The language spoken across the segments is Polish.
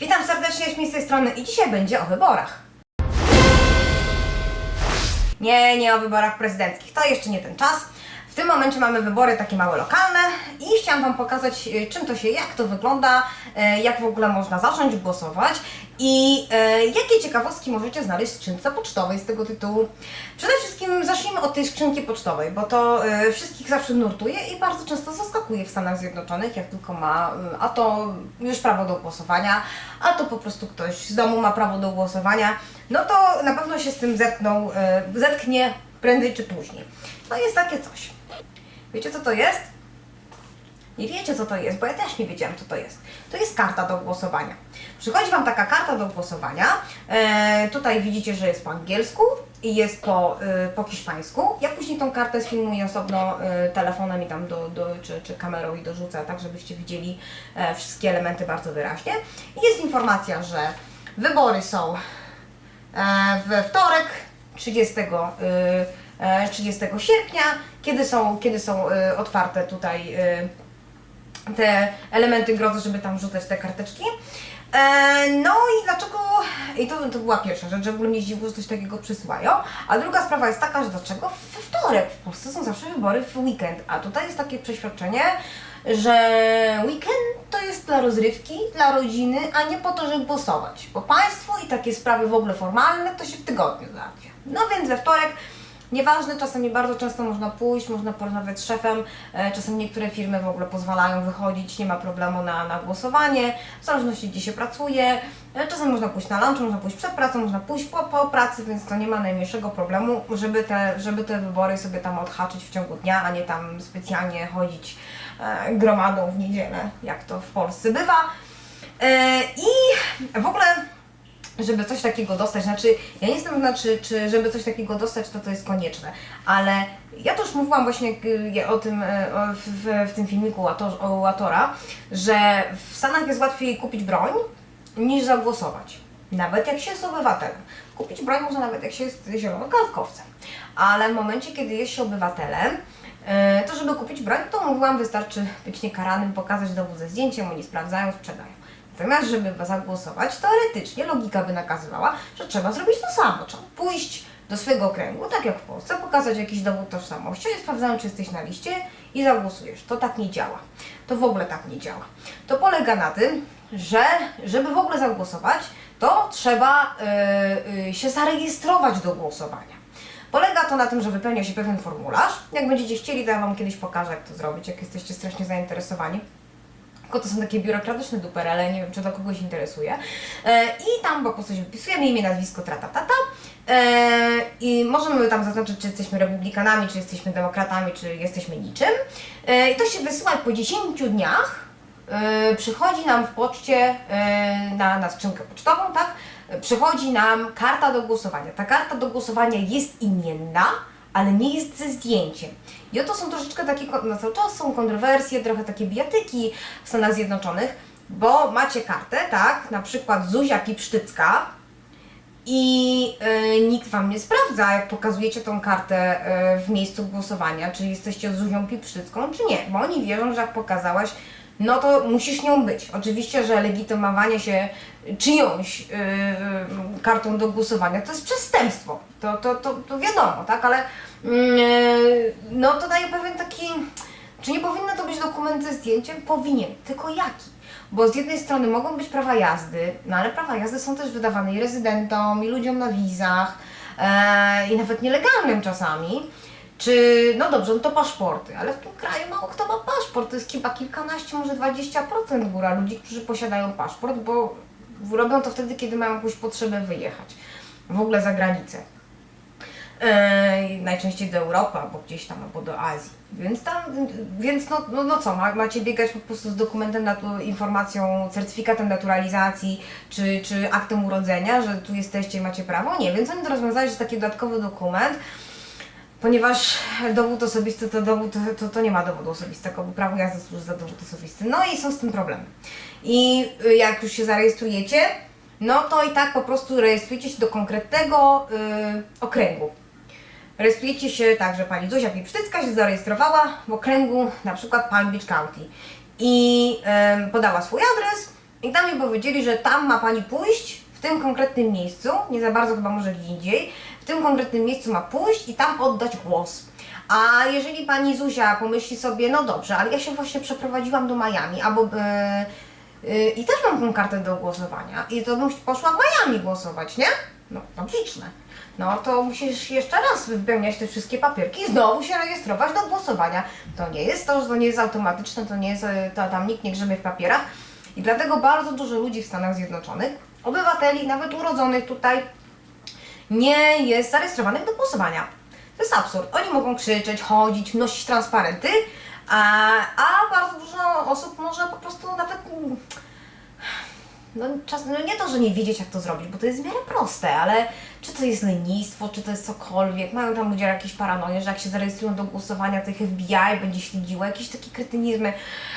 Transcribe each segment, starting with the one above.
Witam serdecznie, z tej strony i dzisiaj będzie o wyborach. Nie, nie o wyborach prezydenckich, to jeszcze nie ten czas. W tym momencie mamy wybory takie małe lokalne i chciałam Wam pokazać, y, czym to się, jak to wygląda, y, jak w ogóle można zacząć głosować i y, jakie ciekawostki możecie znaleźć w skrzynce pocztowej z tego tytułu. Przede wszystkim zacznijmy od tej skrzynki pocztowej, bo to y, wszystkich zawsze nurtuje i bardzo często zaskakuje w Stanach Zjednoczonych, jak tylko ma, a to już prawo do głosowania, a to po prostu ktoś z domu ma prawo do głosowania, no to na pewno się z tym zetknął, y, zetknie prędzej czy później. No jest takie coś. Wiecie co to jest? Nie wiecie co to jest, bo ja też nie wiedziałam co to jest. To jest karta do głosowania. Przychodzi Wam taka karta do głosowania. E, tutaj widzicie, że jest po angielsku i jest po, e, po hiszpańsku. Ja później tą kartę sfilmuję osobno e, telefonem i tam do, do, czy, czy kamerą i dorzucę, tak żebyście widzieli e, wszystkie elementy bardzo wyraźnie. I jest informacja, że wybory są e, we wtorek 30, y, e, 30 sierpnia, kiedy są, kiedy są otwarte tutaj te elementy grozy, żeby tam wrzucać te karteczki. E, No i dlaczego, i to, to była pierwsza rzecz, że w ogóle mnie zdziwiło, że coś takiego przysyłają, a druga sprawa jest taka, że dlaczego we wtorek, w Polsce są zawsze wybory w weekend, a tutaj jest takie przeświadczenie, że weekend to jest dla rozrywki, dla rodziny, a nie po to, żeby głosować, bo państwo i takie sprawy w ogóle formalne to się w tygodniu załatwia. No więc we wtorek Nieważne, czasami bardzo często można pójść, można porozmawiać z szefem, e, czasem niektóre firmy w ogóle pozwalają wychodzić, nie ma problemu na, na głosowanie, w zależności gdzie się pracuje. E, Czasem można pójść na lunch, można pójść przed pracą, można pójść po, po pracy, więc to nie ma najmniejszego problemu, żeby te, żeby te wybory sobie tam odhaczyć w ciągu dnia, a nie tam specjalnie chodzić e, gromadą w niedzielę, jak to w Polsce bywa. I w ogóle żeby coś takiego dostać, znaczy ja nie jestem pewna, czy, żeby coś takiego dostać, to to jest konieczne, ale ja to już mówiłam właśnie ja o tym o, w, w, tym filmiku o Łatora, że w Stanach jest łatwiej kupić broń niż zagłosować. Nawet jak się jest obywatelem. Kupić broń można nawet jak się jest zielonokartkowcem. Ale w momencie, kiedy jest się obywatelem, y, to żeby kupić broń, to mówiłam, wystarczy być niekaranym, pokazać dowód ze zdjęciem, oni sprawdzają, sprzedają. Natomiast, żeby zagłosować, teoretycznie logika by nakazywała, że trzeba zrobić to samo. Trzeba pójść do swojego okręgu, tak jak w Polsce, pokazać jakiś dowód tożsamości, oni sprawdzają, czy jesteś na liście i zagłosujesz. To tak nie działa. To w ogóle tak nie działa. To polega na tym, że żeby w ogóle zagłosować, to trzeba yy, yy, się zarejestrować do głosowania. Polega to na tym, że wypełnia się pewien formularz. Jak będziecie chcieli, to ja Wam kiedyś pokażę, jak to zrobić, jak jesteście strasznie zainteresowani. Tylko to są takie biurokratyczne dupery, ale nie wiem, czy to kogoś interesuje. E, I tam po prostu się wpisujemy imię, nazwisko, tra, ta, ta, ta. E, I możemy tam zaznaczyć, czy jesteśmy republikanami, czy jesteśmy demokratami, czy jesteśmy niczym. E, I to się wysyła po 10 dniach. E, przychodzi nam w poczcie na, na skrzynkę pocztową, tak? Przychodzi nam karta do głosowania. Ta karta do głosowania jest imienna, ale nie jest ze zdjęciem. I oto są troszeczkę takie, no cały czas są kontrowersje, trochę takie bijatyki w Stanach Zjednoczonych, bo macie kartę, tak, na przykład Zuzia Pipsztycka i y, nikt Wam nie sprawdza, jak pokazujecie tą kartę y, w miejscu głosowania, czy jesteście Zuzią Pipsztycką, czy nie, bo oni wierzą, że jak pokazałaś, no to musisz nią być. Oczywiście, że legitymowanie się czyjąś y, kartą do głosowania to jest przestępstwo. To, to, to, to wiadomo, tak? Ale no to daje pewien taki. Czy nie powinno to być dokument ze zdjęciem? Powinien, tylko jaki? Bo z jednej strony mogą być prawa jazdy, no ale prawa jazdy są też wydawane i rezydentom, i ludziom na wizach, e, i nawet nielegalnym czasami. Czy, no dobrze, no to paszporty, ale w tym kraju mało kto ma paszport. To jest chyba kilkanaście, może 20% góra ludzi, którzy posiadają paszport, bo robią to wtedy, kiedy mają jakąś potrzebę wyjechać w ogóle za granicę. Yy, najczęściej do Europy, albo gdzieś tam, albo do Azji. Więc tam, więc no, no, no co, ma, macie biegać po prostu z dokumentem, informacją, certyfikatem naturalizacji, czy, czy aktem urodzenia, że tu jesteście i macie prawo? Nie, więc oni to rozwiązali, że jest taki dodatkowy dokument, ponieważ dowód osobisty to dowód, to, to nie ma dowodu osobistego, bo prawo jazdy służy za dowód osobisty. No i są z tym problemy. I y, jak już się zarejestrujecie, no to i tak po prostu rejestrujecie się do konkretnego y, okręgu. Rejestrujecie się tak, że pani Zuzia Pipsztycka się zarejestrowała w okręgu na przykład Palm Beach County i podała swój adres I tam mi powiedzieli, że tam ma pani pójść, w tym konkretnym miejscu, nie za bardzo chyba może gdzie indziej, w tym konkretnym miejscu ma pójść i tam oddać głos. A jeżeli pani Zuzia pomyśli sobie, no dobrze, ale ja się właśnie przeprowadziłam do Miami, albo e, e, i też mam tą kartę do głosowania i to bym poszła w Miami głosować, nie? No, logiczne. No to musisz jeszcze raz wypełniać te wszystkie papierki i znowu się rejestrować do głosowania. To nie jest to, że to nie jest automatyczne, to nie jest, e, to, tam nikt nie grzebie w papierach. I dlatego bardzo dużo ludzi w Stanach Zjednoczonych, obywateli, nawet urodzonych tutaj, nie jest zarejestrowanych do głosowania. To jest absurd. Oni mogą krzyczeć, chodzić, nosić transparenty, a, a bardzo dużo osób może po prostu nawet. mm, No, czas, no nie to, że nie wiedzieć jak to zrobić, bo to jest w miarę proste, ale czy to jest lenistwo, czy to jest cokolwiek, mają tam ludzie jakieś paranoje, że jak się zarejestrują do głosowania, to ich FBI będzie śledziło, jakieś takie kretynizmy.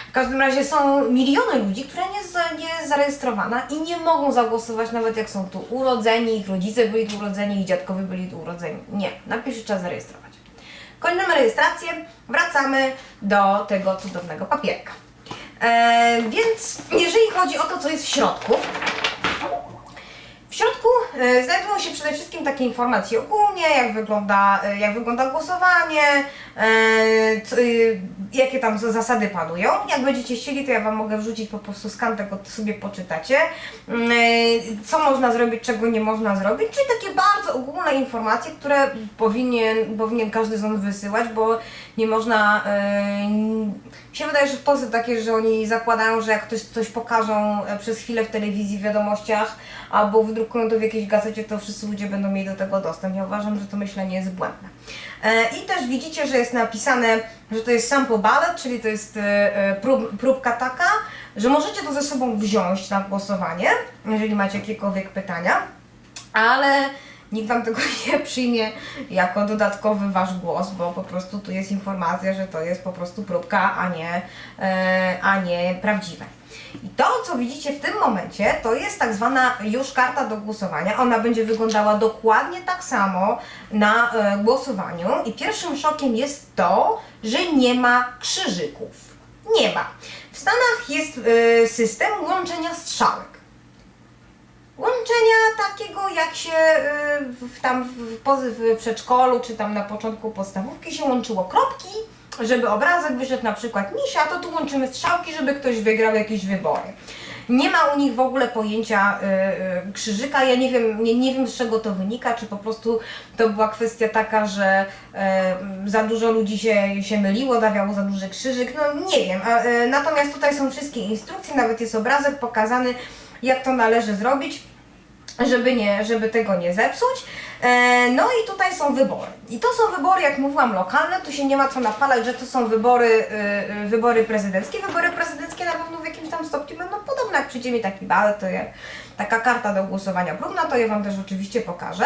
W każdym razie są miliony ludzi, które nie, za, nie zarejestrowana i nie mogą zagłosować nawet jak są tu urodzeni, ich rodzice byli tu urodzeni, ich dziadkowie byli tu urodzeni. Nie, najpierw się trzeba zarejestrować. Kończymy rejestrację, wracamy do tego cudownego papierka. E, więc jeżeli chodzi o to, co jest w środku, w środku e, znajdują się przede wszystkim takie informacje ogólnie, jak wygląda, e, jak wygląda głosowanie, e, co, jakie tam za- zasady panują. Jak będziecie chcieli, to ja Wam mogę wrzucić po prostu skan tego, sobie poczytacie. Mm, Co można zrobić, czego nie można zrobić, czyli takie bardzo ogólne informacje, które powinien, powinien każdy z nas wysyłać, bo nie można. Mi się wydaje, że w Polsce takie, że oni zakładają, że jak ktoś coś pokażą przez chwilę w telewizji, w wiadomościach, albo wydrukują to w jakiejś gazecie, to wszyscy ludzie będą mieli do tego dostęp. Ja uważam, że to myślenie jest błędne. E, I też widzicie, że jest napisane, że to jest sample ballot, czyli to jest e, e, prób, próbka taka, że możecie to ze sobą wziąć na głosowanie, jeżeli macie jakiekolwiek pytania, ale nikt Wam tego nie przyjmie jako dodatkowy Wasz głos, bo po prostu tu jest informacja, że to jest po prostu próbka, a nie, e, a nie prawdziwe. I to, co widzicie w tym momencie, to jest tak zwana już karta do głosowania. Ona będzie wyglądała dokładnie tak samo na e, głosowaniu. I pierwszym szokiem jest to, że nie ma krzyżyków. Nie ma. W Stanach jest e, system łączenia strzałek łączenia takiego, jak się y, w, tam w, w przedszkolu, czy tam na początku podstawówki się łączyło kropki, żeby obrazek wyszedł na przykład misia, to tu łączymy strzałki, żeby ktoś wygrał jakieś wybory. Nie ma u nich w ogóle pojęcia y, y, krzyżyka. Ja nie wiem, nie, nie wiem z czego to wynika, czy po prostu to była kwestia taka, że y, za dużo ludzi się, się myliło, dawało za duży krzyżyk. No nie wiem. A, y, natomiast tutaj są wszystkie instrukcje, nawet jest obrazek pokazany, jak to należy zrobić żeby, nie, żeby tego nie zepsuć. E, no i tutaj są wybory. I to są wybory, jak mówiłam, lokalne, tu się nie ma co napalać, że to są wybory, y, y, wybory prezydenckie. Wybory prezydenckie na pewno w jakimś tam stopniu będą podobne, jak przyjdzie mi taki ballot, to ja, taka karta do głosowania próbna, to ja Wam też oczywiście pokażę.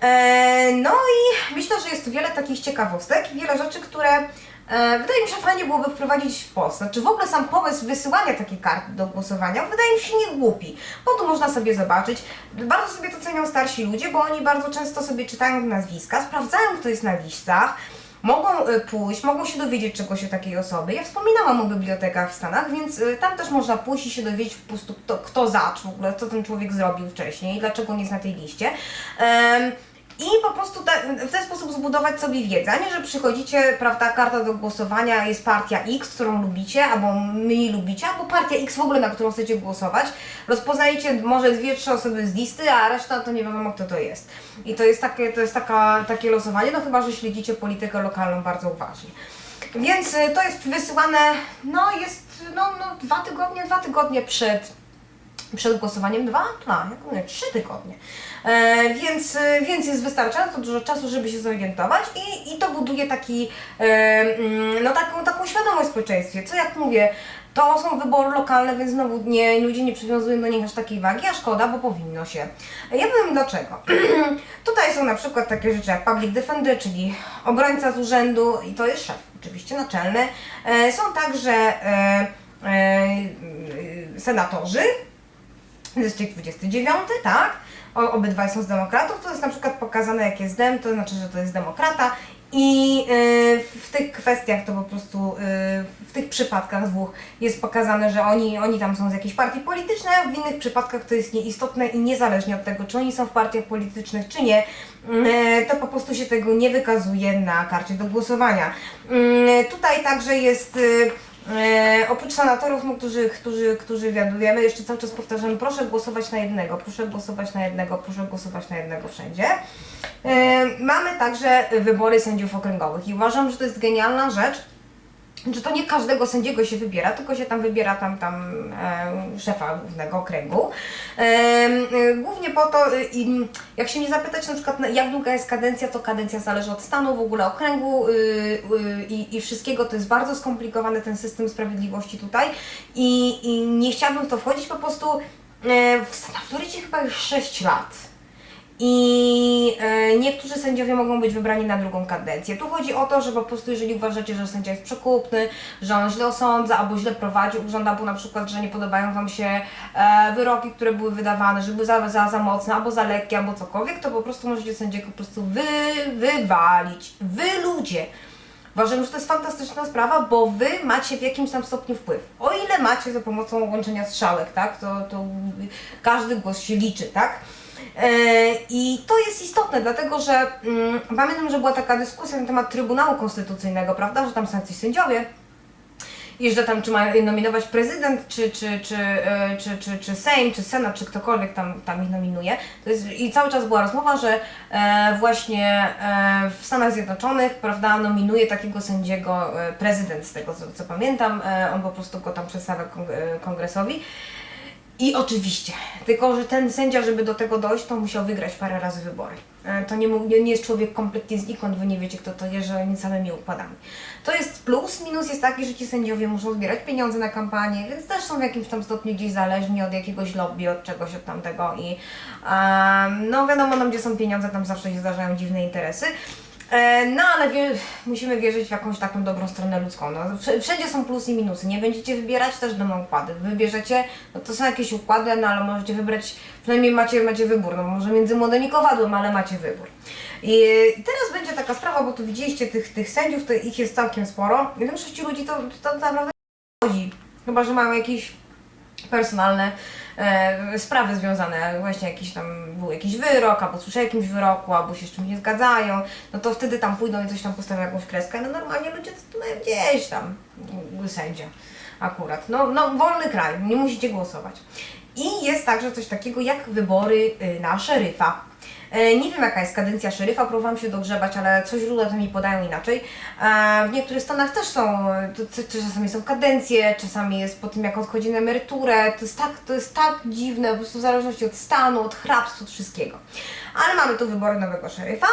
E, no i myślę, że jest tu wiele takich ciekawostek wiele rzeczy, które wydaje mi się fajnie byłoby wprowadzić w Polsce. Czy w ogóle sam pomysł wysyłania takiej karty do głosowania wydaje mi się nie głupi, bo tu można sobie zobaczyć. Bardzo sobie to cenią starsi ludzie, bo oni bardzo często sobie czytają nazwiska, sprawdzają kto jest na listach. Mogą y, pójść, mogą się dowiedzieć czegoś o takiej osoby. Ja wspominałam o bibliotekach w Stanach, więc y, tam też można pójść i się dowiedzieć po prostu kto, kto zaczął w ogóle, co ten człowiek zrobił wcześniej, dlaczego nie jest na tej liście. Em, i po prostu w ten sposób zbudować sobie wiedzę, a nie, że przychodzicie, prawda, karta do głosowania, jest partia X, którą lubicie, albo mniej lubicie, albo partia X w ogóle, na którą chcecie głosować. Rozpoznajecie może dwie, trzy osoby z listy, a reszta to nie wiadomo kto to jest. I to jest takie, to jest taka, takie losowanie, no chyba, że śledzicie politykę lokalną bardzo uważnie. Więc y, to jest wysyłane, no jest, no, no dwa tygodnie, dwa tygodnie przed przed głosowaniem dwa, jak mówię, trzy tygodnie. E, więc, e, więc jest wystarczająco dużo czasu, żeby się zorientować i, i to buduje taki, e, mm, no taką, taką świadomość w społeczeństwie. Co jak mówię, to są wybory lokalne, więc znowu nie, ludzie nie przywiązują do nich aż takiej wagi, a szkoda, bo powinno się. Ja powiem dlaczego. Tutaj są na przykład takie rzeczy jak public defender, czyli obrońca z urzędu i to jest szef, oczywiście naczelny. E, są także e, e, senatorzy, Dystrykt 29, tak? O, obydwaj są z demokratów, to jest na przykład pokazane jak jest dem, to znaczy, że to jest demokrata. I y, w tych kwestiach to po prostu, y, w tych przypadkach dwóch jest pokazane, że oni, oni tam są z jakiejś partii politycznej, a w innych przypadkach to jest nieistotne i niezależnie od tego, czy oni są w partiach politycznych, czy nie, y, to po prostu się tego nie wykazuje na karcie do głosowania. Tutaj także jest. E, oprócz senatorów, no, którzy, którzy, którzy wiadujemy, jeszcze cały czas powtarzamy, proszę głosować na jednego, proszę głosować na jednego, proszę głosować na jednego wszędzie. E, mamy także wybory sędziów okręgowych i uważam, że to jest genialna rzecz, że to nie każdego sędziego się wybiera, tylko się tam wybiera tam, tam e, szefa głównego okręgu. E, e, głównie po to, e, i jak się mnie zapytać na przykład jak długa jest kadencja, to kadencja zależy od stanu, w ogóle okręgu y, y, i, wszystkiego. To jest bardzo skomplikowany ten system sprawiedliwości tutaj i, i nie chciałabym w to wchodzić, po prostu e, w na Florydzie chyba już 6 lat. I e, niektórzy sędziowie mogą być wybrani na drugą kadencję. Tu chodzi o to, że po prostu jeżeli uważacie, że sędzia jest przekupny, że on źle osądza albo źle prowadzi urząd, albo na przykład, że nie podobają Wam się e, wyroki, które były wydawane, że były za, za, za mocne, albo za lekkie, albo cokolwiek, to po prostu możecie sędziego po prostu wy, wywalić. Wy ludzie! Uważam, że to jest fantastyczna sprawa, bo Wy macie w jakimś tam stopniu wpływ. O ile macie za pomocą łączenia strzałek, tak, to, to każdy głos się liczy, tak? E, I to jest istotne, dlatego że mm, pamiętam, że była taka dyskusja na temat Trybunału Konstytucyjnego, prawda, że tam są jacyś sędziowie i że tam czy ma nominować prezydent, czy, czy, czy, e, czy, czy, czy Sejm, czy Senat, czy ktokolwiek tam, tam ich nominuje. To jest, I cały czas była rozmowa, że e, właśnie e, w Stanach Zjednoczonych prawda, nominuje takiego sędziego e, prezydent, z tego co, co pamiętam. E, on po prostu go tam przedstawia e, kongresowi. I oczywiście, tylko że ten sędzia, żeby do tego dojść, to musiał wygrać parę razy wybory. E, To nie, nie jest człowiek kompletnie znikąd, wy nie wiecie kto to jest, że nie samymi układami. To jest plus, minus jest taki, że ci sędziowie muszą zbierać pieniądze na kampanię, więc też są w jakimś tam stopniu gdzieś zależni od jakiegoś lobby, od czegoś, od tamtego i em, no wiadomo, tam gdzie są pieniądze, tam zawsze się zdarzają dziwne interesy. E, No ale wie, musimy wierzyć w jakąś taką dobrą stronę ludzką. No, wsz- wszędzie są plusy i minusy. Nie będziecie wybierać, też będą układy. Wybierzecie, no to są jakieś układy, no ale możecie wybrać, przynajmniej macie, macie wybór. No może między młodym i kowadłem, ale macie wybór. I, teraz będzie taka sprawa, bo tu widzieliście tych, tych sędziów, to ich jest całkiem sporo. I większości ludzi to, to naprawdę chodzi. Chyba, że mają jakieś personalne e, sprawy związane, właśnie jakiś tam był jakiś wyrok, albo słyszeli o jakimś wyroku, albo się z czymś nie zgadzają, no to wtedy tam pójdą i coś tam postawią jakąś kreskę, no normalnie ludzie to mają gdzieś tam, sędzia akurat. No, no wolny kraj, nie musicie głosować. I jest także coś takiego jak wybory y, na szeryfa. E, Nie wiem jaka jest kadencja szeryfa, próbowałam się dogrzebać, ale coś źródła to mi podają inaczej. E, W niektórych stanach też są, czasami są kadencje, czasami jest po tym jak odchodzi na emeryturę. To jest tak, to jest tak dziwne, po prostu w zależności od stanu, od hrabstw, od wszystkiego. Ale mamy tu wybory nowego szeryfa.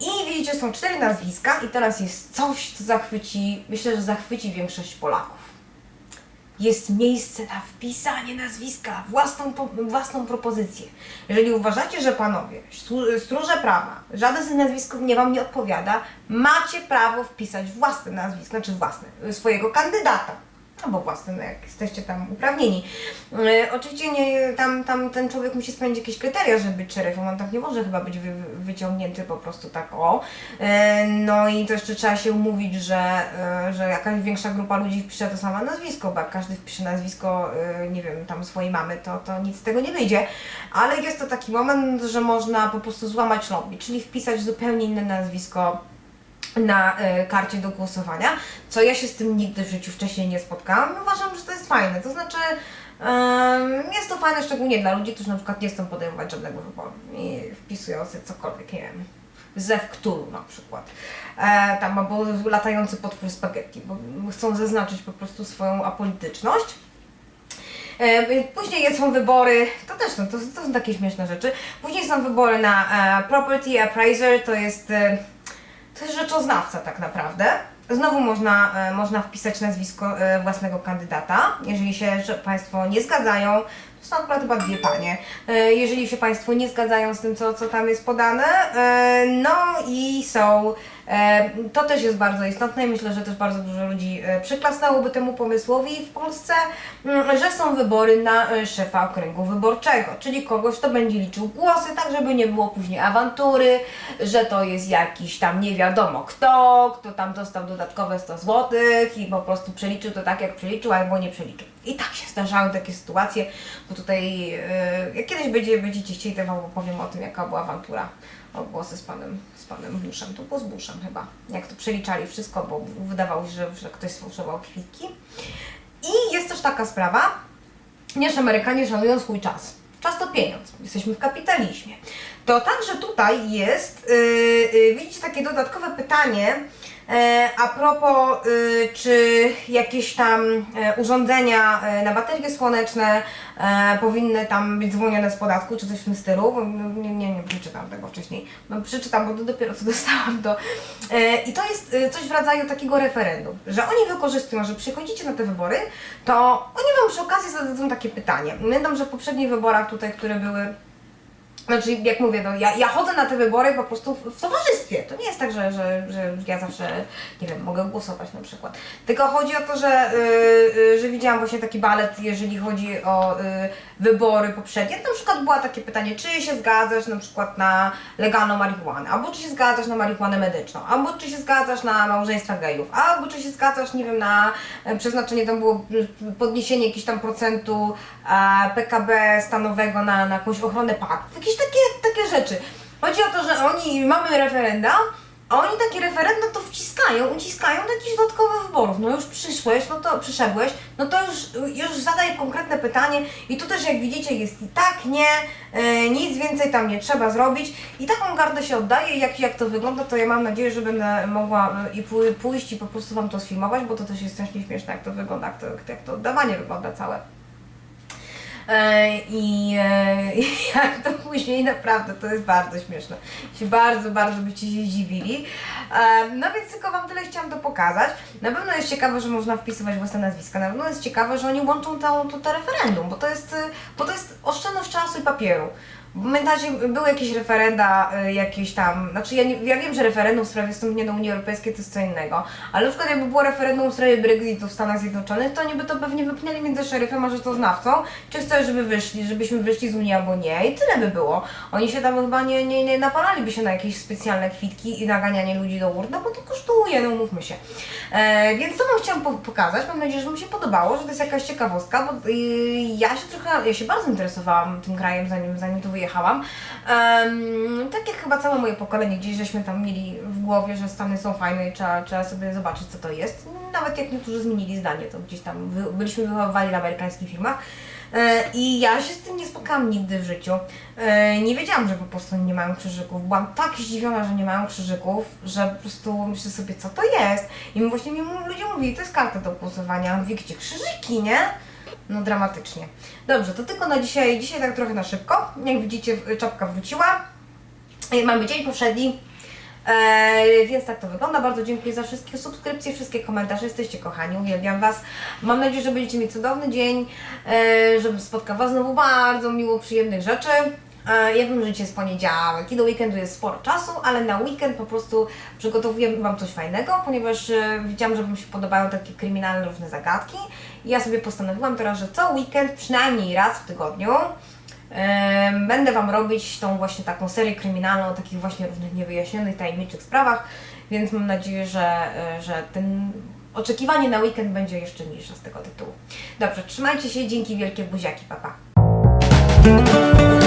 I widzicie, są cztery nazwiska i teraz jest coś, co zachwyci, myślę, że zachwyci większość Polaków jest miejsce na wpisanie nazwiska, własną, własną propozycję. Jeżeli uważacie, że panowie, stróże prawa, żaden z tych nazwisków nie wam nie odpowiada, macie prawo wpisać własne nazwisko, znaczy własne, swojego kandydata. Albo własne, no jak jesteście tam uprawnieni. E, oczywiście nie, tam, tam ten człowiek musi spełnić jakieś kryteria, żeby być szeryfem. On tak nie może chyba być wy, wyciągnięty po prostu tak o. E, no i to jeszcze trzeba się umówić, że, e, że jakaś większa grupa ludzi wpisze to samo nazwisko, bo jak każdy wpisze nazwisko, e, nie wiem, tam swojej mamy, to, to nic z tego nie wyjdzie. Ale jest to taki moment, że można po prostu złamać lobby, czyli wpisać zupełnie inne nazwisko na e, karcie do głosowania, co ja się z tym nigdy w życiu wcześniej nie spotkałam. Uważam, że to jest fajne. To znaczy, jest to fajne szczególnie dla ludzi, którzy na przykład nie chcą podejmować żadnego wyboru i wpisują sobie cokolwiek, nie wiem, zew Cthulhu na przykład, e, tam albo latający potwór spaghetti, bo chcą zaznaczyć po prostu swoją apolityczność. E, Później są wybory, to też są, to, to są takie śmieszne rzeczy. Później są wybory na e, Property Appraiser, to jest, to jest rzeczoznawca tak naprawdę. Znowu można, e, można wpisać nazwisko e, własnego kandydata. Jeżeli się Państwo nie zgadzają, To są akurat chyba dwie panie. E, Jeżeli się Państwo nie zgadzają z tym, co, co tam jest podane. No i są. E, To też jest bardzo istotne i myślę, że też bardzo dużo ludzi e, przyklasnęłoby temu pomysłowi w Polsce, mm, że są wybory na e, szefa okręgu wyborczego, czyli kogoś, kto będzie liczył głosy, tak żeby nie było później awantury, że to jest jakiś tam nie wiadomo kto, kto tam dostał dodatkowe 100 zł i po prostu przeliczył to tak, jak przeliczył, albo nie przeliczył. I tak się zdarzały takie sytuacje, bo tutaj jak kiedyś będzie, będziecie chcieli, to Wam opowiem o tym, jaka była awantura głosy z panem, z panem Buszem. To było z Buszem chyba. Jak to przeliczali wszystko, bo wydawało się, że, że ktoś sfałszował kwitki. I jest też taka sprawa, ponieważ Amerykanie szanują swój czas. Czas to pieniądz. Jesteśmy w kapitalizmie. To także tutaj jest, yy, yy, widzicie, takie dodatkowe pytanie e, a propos, yy, czy jakieś tam e, urządzenia e, na baterie słoneczne powinny tam być zwolnione z podatku, czy coś w tym stylu. Bo Nie, nie, nie przeczytam tego wcześniej. No, przeczytam, bo to dopiero co dostałam do. E, I to jest coś w rodzaju takiego referendum, że oni wykorzystują, że przychodzicie na te wybory, to oni wam przy okazji zadadzą takie pytanie. Pamiętam, że w poprzednich wyborach tutaj, które były znaczy, jak mówię, no, ja, ja chodzę na te wybory po prostu w, w towarzystwie. To nie jest tak, że, że, że ja zawsze, nie wiem, mogę głosować na przykład. Tylko chodzi o to, że, y, y, że widziałam właśnie taki balet, jeżeli chodzi o y, wybory poprzednie. Na przykład było takie pytanie, czy się zgadzasz na przykład na legalną marihuanę, albo czy się zgadzasz na marihuanę medyczną, albo czy się zgadzasz na małżeństwa gejów, albo czy się zgadzasz, nie wiem, na e, przeznaczenie, tam było podniesienie jakiegoś tam procentu e, PKB stanowego na, na jakąś ochronę parków, jakieś takie, takie rzeczy. Chodzi o to, że oni, mamy referenda, a oni takie referenda to wciskają, uciskają do jakichś dodatkowych wyborów. No już przyszłeś, no to przyszedłeś, no to już, już zadaj konkretne pytanie i tu też jak widzicie jest i tak, nie, e, nic więcej tam nie trzeba zrobić i taką gardę się oddaje jak, jak to wygląda, to ja mam nadzieję, że będę mogła e, i pój- pójść i po prostu Wam to sfilmować, bo to też jest strasznie śmieszne jak to wygląda, jak to, jak to oddawanie wygląda całe. E, I, e, I jak to później naprawdę to jest bardzo śmieszne. Się bardzo, bardzo byście się zdziwili. E, No więc tylko Wam tyle chciałam to pokazać. Na pewno jest ciekawe, że można wpisywać własne nazwiska. Na pewno jest ciekawe, że oni łączą to, to, to referendum, bo to jest, bo to jest oszczędność czasu i papieru. Pamiętacie, były jakieś referenda, y, jakieś tam, znaczy ja, nie, ja wiem, że referendum w sprawie wstąpienia do Unii Europejskiej to jest co innego, ale na przykład jakby było referendum w sprawie Brexitu w Stanach Zjednoczonych, to oni by to pewnie wypchnęli między szeryfem a rzeczoznawcą, czy chcesz, żeby wyszli, żebyśmy wyszli z Unii albo nie i tyle by było. Oni się tam chyba nie, nie, nie napalaliby się na jakieś specjalne kwitki i naganianie ludzi do urn, no bo to kosztuje, no umówmy się. E, więc to Wam chciałam po pokazać, mam nadzieję, że Wam się podobało, że to jest jakaś ciekawostka, bo y, ja się trochę, ja się bardzo interesowałam tym krajem, zanim, zanim tu wyjechałam. Em, tak jak chyba całe moje pokolenie, gdzieś żeśmy tam mieli w głowie, że Stany są fajne i trzeba, trzeba sobie zobaczyć, co to jest. Nawet jak niektórzy zmienili zdanie, to gdzieś tam wy, byliśmy wychowywani na amerykańskich filmach. E, I ja się z tym nie spotkałam nigdy w życiu. E, Nie wiedziałam, że po prostu nie mają krzyżyków. Byłam tak zdziwiona, że nie mają krzyżyków, że po prostu myślę sobie, co to jest. I właśnie mi ludzie mówili, to jest karta do głosowania. Mówię, gdzie krzyżyki, nie? No dramatycznie. Dobrze, to tylko na dzisiaj. Dzisiaj tak trochę na szybko. Jak widzicie, czapka wróciła. E, Mamy dzień powszedni. E, więc tak to wygląda. Bardzo dziękuję za wszystkie subskrypcje, wszystkie komentarze. Jesteście kochani, uwielbiam Was. Mam nadzieję, że będziecie mieć cudowny dzień, e, żebym spotkał Was znowu bardzo miło, przyjemnych rzeczy. E, Ja wiem, że dzisiaj jest poniedziałek i do weekendu jest sporo czasu, ale na weekend po prostu przygotowuję Wam coś fajnego, ponieważ e, widziałam, że Wam się podobają takie kryminalne różne zagadki. I ja sobie postanowiłam teraz, że co weekend, przynajmniej raz w tygodniu, Em, Będę Wam robić tą właśnie taką serię kryminalną o takich właśnie różnych niewyjaśnionych, tajemniczych sprawach, więc mam nadzieję, że, e, że ten oczekiwanie na weekend będzie jeszcze niższe z tego tytułu. Dobrze, trzymajcie się, dzięki wielkie buziaki, papa. Pa.